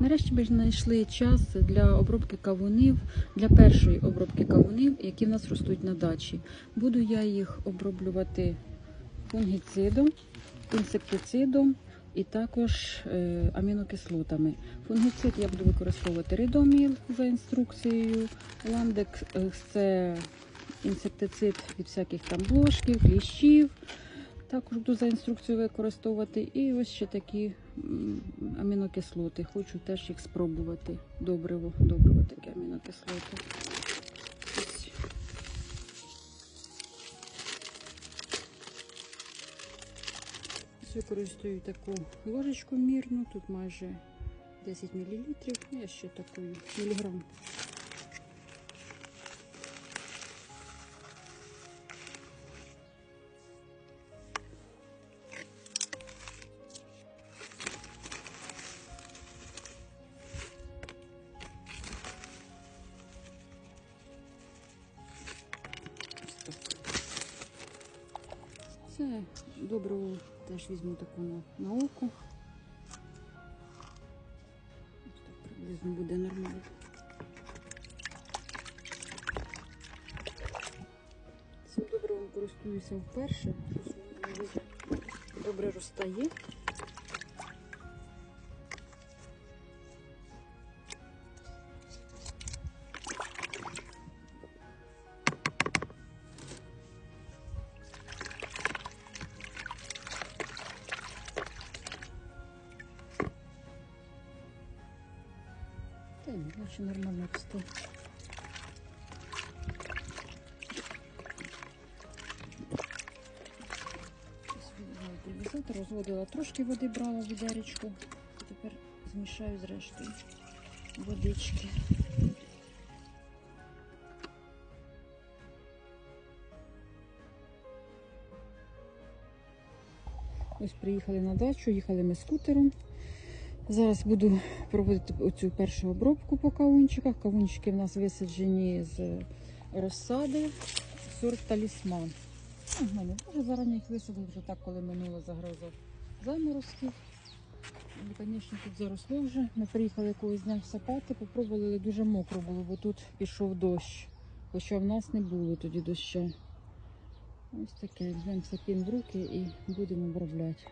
Нарешті ми знайшли час для обробки кавунів, для першої обробки кавунів, які в нас ростуть на дачі. Буду я їх оброблювати фунгіцидом, інсектицидом і також е, амінокислотами. Фунгіцид я буду використовувати ридоміл за інструкцією. Ландекс е, це інсектицид від всяких там блошків, кліщів. Також буду за інструкцією використовувати. І ось ще такі амінокислоти. Хочу теж їх спробувати. Добриво, добриво таке амінокислоти. Ось. Використовую таку ложечку мірну, тут майже 10 мл, я ще таку міліграм. Це добриво теж візьму таку на, на. Ось так приблизно буде нормально. Цим добривом користуюся вперше. Щось добре розтає. Та нормально росте. Ось розводила трошки води, брала відеречку. Тепер змішаю з рештою водички. Ось приїхали на дачу, їхали ми скутером. Зараз буду проводити оцю першу обробку по кавунчиках. Кавунчики в нас висаджені з розсади, сорт талісман. Ну, в мене дуже зарані їх висадили, вже так, коли минула загроза заморозків. І, звісно, тут заросло вже. Ми приїхали якогось дня сапати, попробували, дуже мокро було, бо тут пішов дощ. Хоча в нас не було тоді дощу. Ось таке, візьмемо сапін в руки і будемо обробляти.